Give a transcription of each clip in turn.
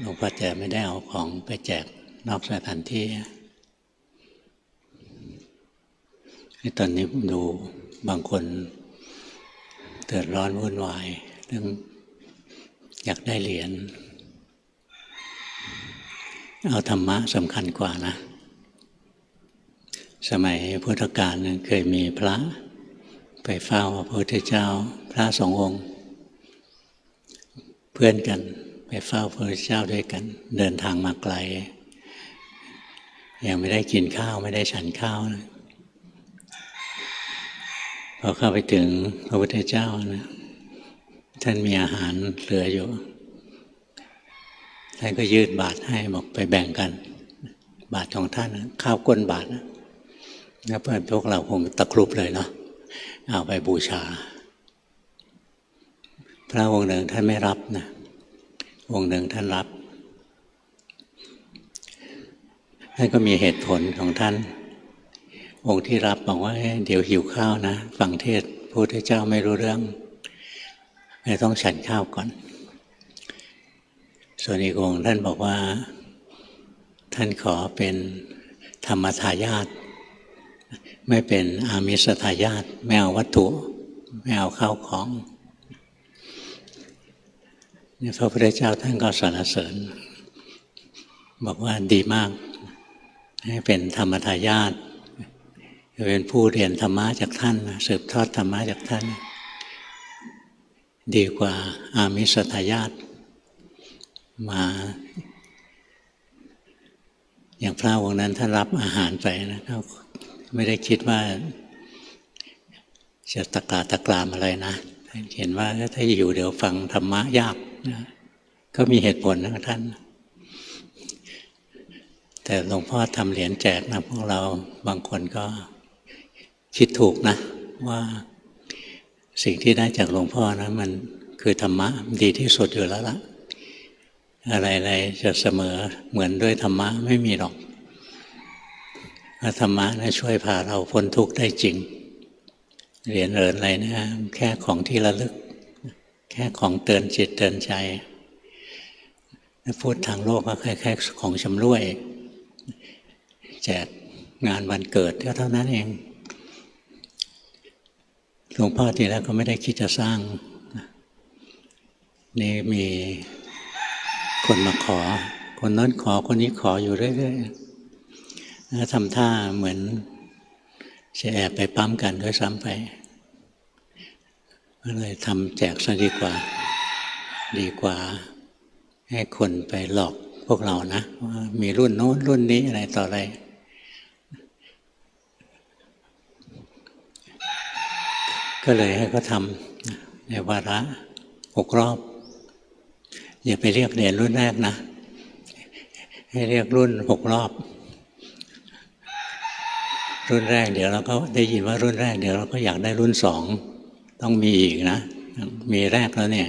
หลวงพ่อจะไม่ได้เอาของไปแจกนอกสถานที่ตอนนี้ดูบางคนเดือดร้อนวุ่นวายเรื่องอยากได้เหรียญเอาธรรมะสำคัญกว่านะ สมัยพุทธกาลเคยมีพระ ไปเฝ้าพระพุทธเจ้า พระสององค์ เพื่อนกัน ไปเฝ้าพระพุทธเจ้าด้วยกัน เดินทางมาไกล ยังไม่ได้กินข้าวไม่ได้ฉันข้าวนะพอเข้าไปถึงพระพุทธเจ้านะท่านมีอาหารเหลืออยู่ท่านก็ยืดบาตรให้บอกไปแบ่งกัน บาตรของท่านข้าวก้นบาตรนะแล้วเพื่อนพวกเราคงตะครุบเลยเนาะเอาไปบูชา พระองค์หนึ่งท่านไม่รับนะ องค์หนึ่งท่านรับท่านก็มีเหตุผลของท่าน องค์ที่รับบอกว่าเดี๋ยวหิวข้าวนะฟังเทศพุทธเจ้าไม่รู้เรื่องไม่ต้องฉันข้าวก่อน ส่วนอีกองค์ท่านบอกว่า ท่านขอเป็นธรรมทายาทไม่เป็นอามิสทายาทไม่เอาวัตถุ ไม่เอาข้าวของ นี่พระพุทธเจ้าท่านก็สรรเสริญ บอกว่าดีมาก ให้เป็นธรรมทายาทเป็นผู้เรียนธรรมะจากท่านสืบทอดธรรมะจากท่าน ดีกว่าอามิสทายาทมา อย่างพระองค์นั้นท่านรับอาหารไปนะเขาไม่ได้คิดว่าจะตะกาตะกรามอะไรนะเห็นว่าถ้าอยู่เดี๋ยวฟังธรรมะยาก ก็มีเหตุผลนะท่าน แต่หลวงพ่อทำเหรียญแจกนะพวกเราบางคนก็คิดถูกนะ ว่าสิ่งที่ได้จากหลวงพ่อนะมันคือธรรมะดีที่สุดอยู่แล้วละ่ะ อะไรๆจะเสมอเหมือนด้วยธรรมะไม่มีหรอกธรรมะนะช่วยพาเราพ้นทุกข์ได้จริงเหรียญเอินอะไรนะแค่ของที่ระลึก แค่ของเตือนจิตเตือนใจพูดทางโลกก็แค่แค่ของชำร่วย แจกงานวันเกิดก็เท่านั้นเองหลวงพ่อทีแรกก็ไม่ได้คิดจะสร้าง นี่มีคนมาขอ คนนั้นขอคนนี้ขออยู่เรื่อยๆทำท่าเหมือนจะแอบไปปั๊มกันด้วยซ้ำไป ก็เลยทำแจกซะดีกว่า ดีกว่า ให้คนไปหลอกพวกเรานะว่ามีรุ่นโน้นรุ่นนี้อะไรต่ออะไร ก็เลยให้เขาทำในวาระหกรอบ อย่าไปเรียกเรียนรุ่นแรกนะ ให้เรียกรุ่นหกรอบ รุ่นแรกเดี๋ยวเราก็ได้ยินว่ารุ่นแรกเดี๋ยวเราก็อยากได้รุ่นสอง ต้องมีอีกนะ มีแรกแล้วเนี่ย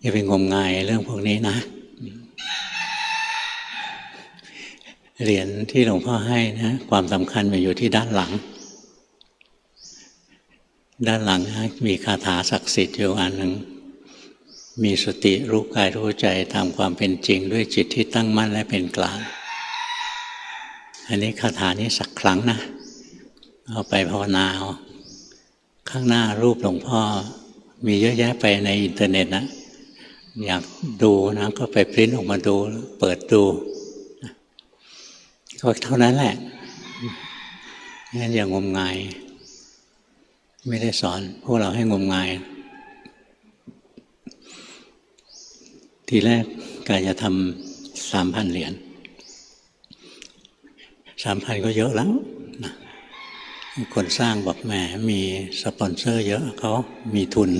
อย่าไปงมงายเรื่องพวกนี้นะ เหรียญที่หลวงพ่อให้นะความสำคัญมันอยู่ที่ด้านหลัง ด้านหลังนะมีคาถาศักดิ์สิทธิ์อยู่อันหนึ่งมีสติรู้กายรู้ใจตามความเป็นจริง ด้วยจิตที่ตั้งมั่นและเป็นกลาง อันนี้คาถานี้สักครั้งนะ เอาไปภาวนาเอาข้างหน้ารูปหลวงพ่อ มีเยอะแยะไปในอินเทอร์เน็ตนะอยากดูนะก็ไปพิมพ์ออกมาดู เปิดดูก็เท่านั้นแหละงั้นอย่างงมงาย ไม่ได้สอนพวกเราให้งมงาย ทีแรกกายจะทำสามพันเหรียญสามพันก็เยอะแล้ว คนสร้างบอกแหมมีสปอนเซอร์เยอะเขามีทุน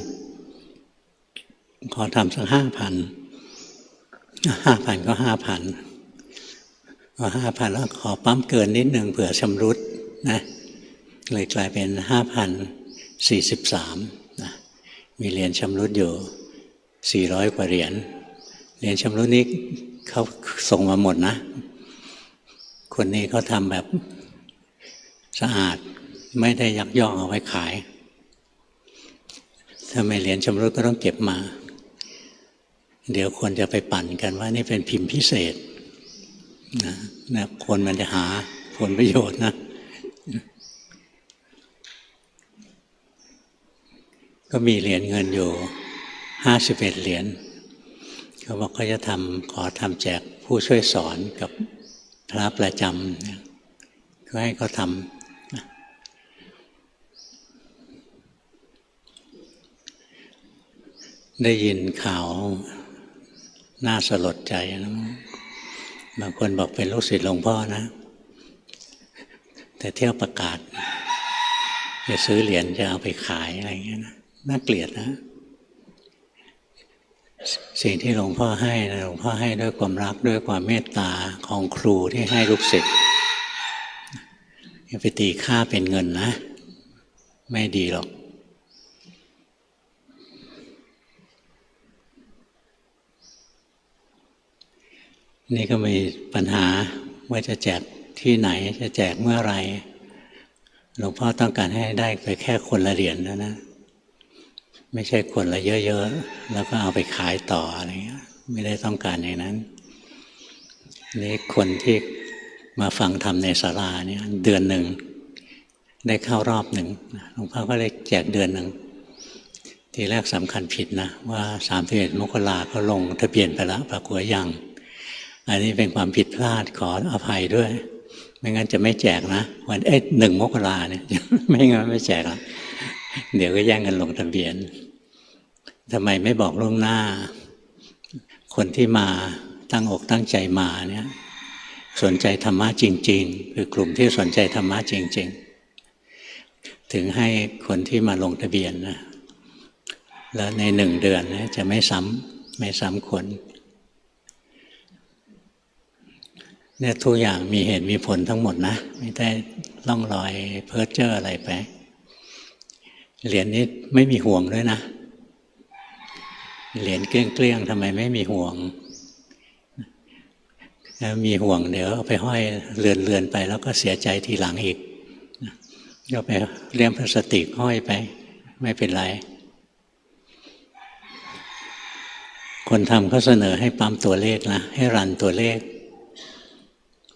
ขอทำสักห้าพันห้าพันก็ห้าพันพอห้าพันแล้วขอปั๊มเกินนิดหนึ่งเผื่อชำรุดนะเลยกลายเป็นห้าพันสี่สิบสามนะมีเหรียญชำรุดอยู่สี่ร้อยกว่าเหรียญเหรียญชำรุดนี้เขาส่งมาหมดนะ คนนี้เขาทำแบบสะอาด ไม่ได้ยักยอกเอาไว้ขาย ถ้าไม่เหรียญชำรุดก็ต้องเก็บมา เดี๋ยวคนจะไปปั่นกันว่านี่เป็นพิมพ์พิเศษนะนะคนมันจะหาผลประโยชน์นะก็มีเหรียญเงินอยู่ห้าสิบเอ็ดเหรียญเขาบอกเขาจะทำขอทำแจกผู้ช่วยสอนกับพระประจำก็ให้เขาทำนะ ได้ยินข่าวน่าสลดใจนะบางคนบอกเป็นลูกศิษย์หลวงพ่อนะ แต่เที่ยวประกาศจะซื้อเหรียญจะเอาไปขายอะไรอย่างเงี้ยนะน่าเกลียดนะ สิ่งที่หลวงพ่อให้นะหลวงพ่อให้ด้วยความรักด้วยความเมตตาของครูที่ให้ลูกศิษย์อย่าไปตีค่าเป็นเงินนะ ไม่ดีหรอก นี่ก็มีปัญหาว่าจะแจกที่ไหนจะแจกเมื่อไรหลวงพ่อต้องการให้ได้ไปแค่คนละเหรียญนะนะไม่ใช่คนละเยอะๆแล้วก็เอาไปขายต่ออะไรเงี้ยไม่ได้ต้องการอย่างนั้น นี่คนที่มาฟังธรรมในศาลาเนี่ยเดือนหนึ่งได้เข้ารอบหนึ่งหลวงพ่อก็เลยแจกเดือนหนึ่งทีแรกสำคัญผิดนะว่าสามสิบเอ็ดมกราเขาลงทะเบียนไปแล้วปรากฏยัง อันนี้เป็นความผิดพลาดขออภัยด้วย ไม่งั้นจะไม่แจกนะวันเอ้หนึ่งมกราเนี่ยไม่งั้นไม่แจกละเดี๋ยวก็แย่งกันลงทะเบียนทำไมไม่บอกล่วงหน้า คนที่มาตั้งอกตั้งใจมาเนี่ยสนใจธรรมะจริง ๆ คือกลุ่มที่สนใจธรรมะจริง ๆ ถึงให้คนที่มาลงทะเบียนนะแล้วในหนึ่งเดือนนะจะไม่ซ้ำไม่ซ้ำคน เนี่ยทุกอย่างมีเหตุมีผลทั้งหมดนะ ไม่ได้ล่องลอยเพ้อเจ้ออะไรไป เหรียญนี้ไม่มีห่วงด้วยนะ เหรียญเกลี้ยงๆทำไมไม่มีห่วงแล้วมีห่วงเดี๋ยวเอาไปห้อยเรือนเรือนไป แล้วก็เสียใจทีหลังอีกก็ไปเลี่ยมพลาสติกห้อยไป ไม่เป็นไร คนทำเขาเสนอให้ปั๊มตัวเลขนะ ให้รันตัวเลข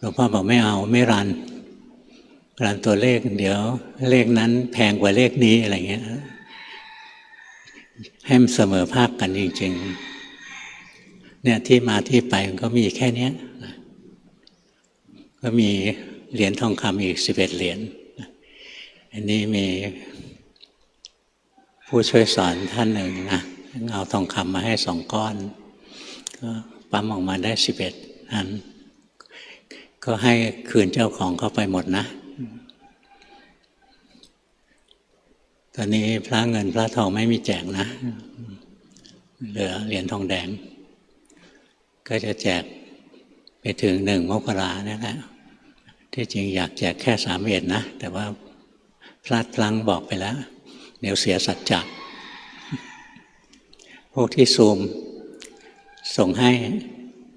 หลวงพ่อบอกไม่เอาไม่รันรันตัวเลขเดี๋ยว เลขนั้นแพงกว่าเลขนี้อะไรเงี้ยให้มันเสมอภาคกันจริง ๆ เนี่ยที่มาที่ไปมันก็มีแค่นี้ก็มีเหรียญทองคำอีกสิบเอ็ดเหรียญอันนี้มีผู้ช่วยสอนท่านหนึ่งนะเอาทองคำมาให้สองก้อน ก็ปั๊มออกมาได้สิบเอ็ดอัน ก็ให้คืนเจ้าของเข้าไปหมดนะ ตอนนี้พระเงินพระทองไม่มีแจกนะ เหลือเหรียญทองแดง ก็จะแจกไปถึงหนึ่งมกราเนี่ยแหละที่จริงอยากแจกแค่สามเอ็ดนะ แต่ว่าพลาดพลั้งบอกไปแล้ว เดี๋ยวเสียสัจจะพวกที่ซูมส่งให้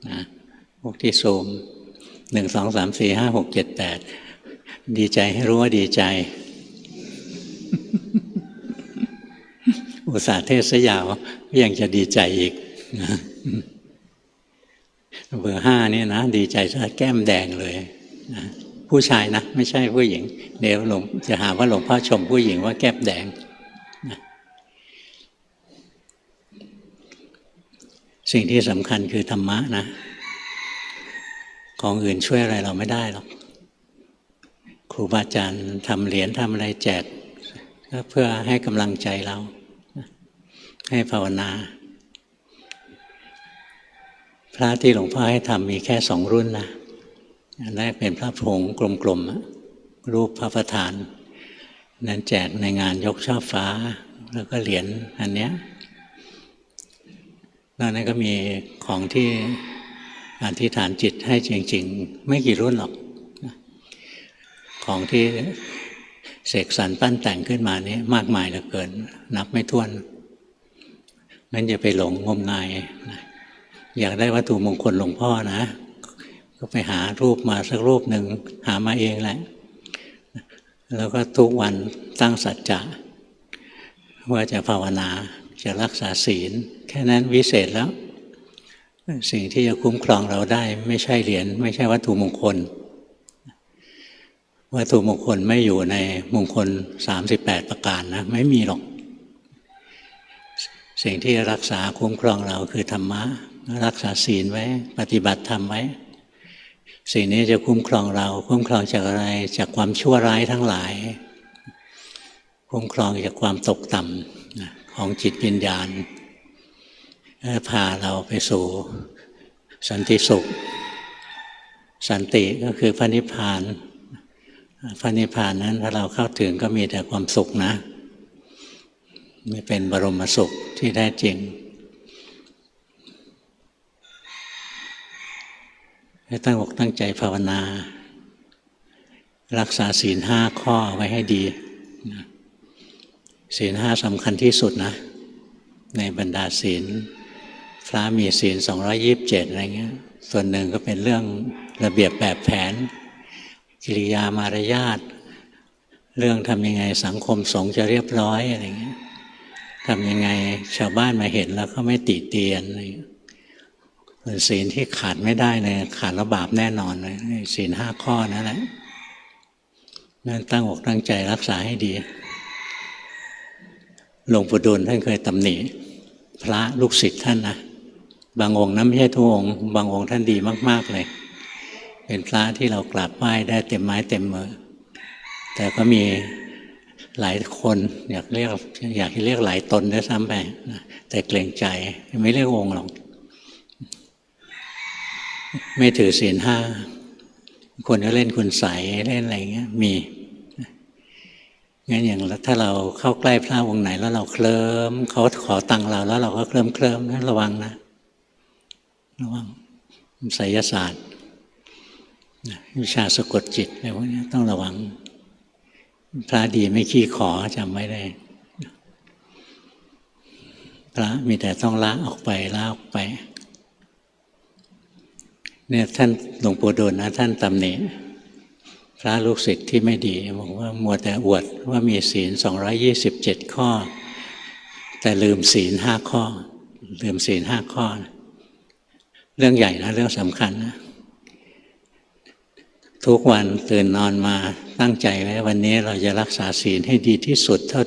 นะพวกที่ซูม หนึ่งสองสามสี่ห้าหกเจ็ดแปดดีใจให้รู้ว่าดีใจ อุตส่าห์เทศยาวยังจะดีใจอีกนะเบอร์ห้านี่นะดีใจซะแก้มแดงเลยนะผู้ชายนะ ไม่ใช่ผู้หญิง เดี๋ยวหลวงจะหาว่าหลวงพ่อชมผู้หญิงว่าแก้มแดงนะสิ่งที่สำคัญคือธรรมะนะ ของอื่นช่วยอะไรเราไม่ได้หรอกครูบาอาจารย์ทำเหรียญทำอะไรแจกก็เพื่อให้กำลังใจเรา ให้ภาวนา พระที่หลวงพ่อให้ทำมีแค่สองรุ่นนะอันแรกเป็นพระผงกลมๆรูปพระประธาน นั้นแจกในงานยกช่อฟ้า แล้วก็เหรียญอันเนี้ยนอกนั้นก็มีของที่ อธิษฐานจิตให้จริง ๆ ไม่กี่รุ่นหรอก ของที่เสกสรรปั้นแต่งขึ้นมานี้มากมายเหลือเกิน นับไม่ถ้วนงั้นอย่าไปหลงงมงายอยากได้วัตถุมงคลหลวงพ่อนะ ก็ไปหารูปมาสักรูปหนึ่งหามาเองแหละ แล้วก็ทุกวันตั้งสัจจะว่าจะภาวนาจะรักษาศีล แค่นั้นวิเศษแล้ว สิ่งที่จะคุ้มครองเราได้ ไม่ใช่เหรียญไม่ใช่วัตถุมงคล วัตถุมงคลไม่อยู่ในมงคล 38 ประการนะไม่มีหรอก สิ่งที่รักษาคุ้มครองเราคือธรรมะ รักษาศีลไว้ ปฏิบัติธรรมไว้ สิ่งนี้จะคุ้มครองเรา คุ้มครองจากอะไร จากความชั่วร้ายทั้งหลาย คุ้มครองจากความตกต่ำของจิตวิญญาณ พาเราไปสู่สันติสุข สันติก็คือพระนิพพานพระนิพพานนั้นถ้าเราเข้าถึงก็มีแต่ความสุขนะ ไม่เป็นบรมสุขที่แท้จริงให้ตั้งอกตั้งใจภาวนา รักษาศีลห้าข้อไว้ให้ดีศีลห้าสำคัญที่สุดนะ ในบรรดาศีล พระมีศีล227อะไรเงี้ย ส่วนหนึ่งก็เป็นเรื่องระเบียบแบบแผน กิริยามารยาทเรื่องทำยังไงสังคมสงฆ์จะเรียบร้อยอะไรเงี้ยทำยังไงชาวบ้านมาเห็นแล้วก็ไม่ติเตียนอะไรเงี้ยส่วนศีลที่ขาดไม่ได้เลยขาดระบาปแน่นอนเลยศีลห้าข้อนั่นแหละนั่นตั้งอกตั้งใจรักษาให้ดีหลวงปู่ดูลท่านเคยตำหนิ พระลูกศิษย์ท่านนะ บางองค์นั้นไม่ใช่ทุกองค์บางองค์ท่านดีมาก ๆ เลย เป็นพระที่เรากราบไหว้ได้เต็มไม้เต็มมือ แต่ก็มีหลายคนอยากเรียกอยากให้เรียกหลายตนด้วยซ้ำไปแต่เกรงใจไม่เรียกองค์หรอก ไม่ถือศีลห้า คนก็เล่นคุณใสเล่นอะไรเงี้ยมีงั้นอย่างถ้าเราเข้าใกล้พระองค์ไหนแล้วเราเคลิ้มเขาขอตังเราแล้วเราก็เคลิ้มเคลิ้มนะระวังนะ ระวังไสยศาสตร์วิชาสะกดจิตอะไรพวกนี้ต้องระวัง พระดีไม่ขี้ขอจำไว้ได้ พระมีแต่ต้องละออกไปละออกไป เนี่ยท่านหลวงปู่ดูลนะท่านตำหนิพระลูกศิษย์ที่ไม่ดีบอกว่ามัวแต่อวดว่ามีศีล 227 ข้อ แต่ลืมศีลห้าข้อ ลืมศีลห้าข้อ เรื่องใหญ่นะเรื่องสำคัญนะทุกวันตื่นนอนมาตั้งใจไว้วันนี้เราจะรักษาศีลให้ดีที่สุดเท่า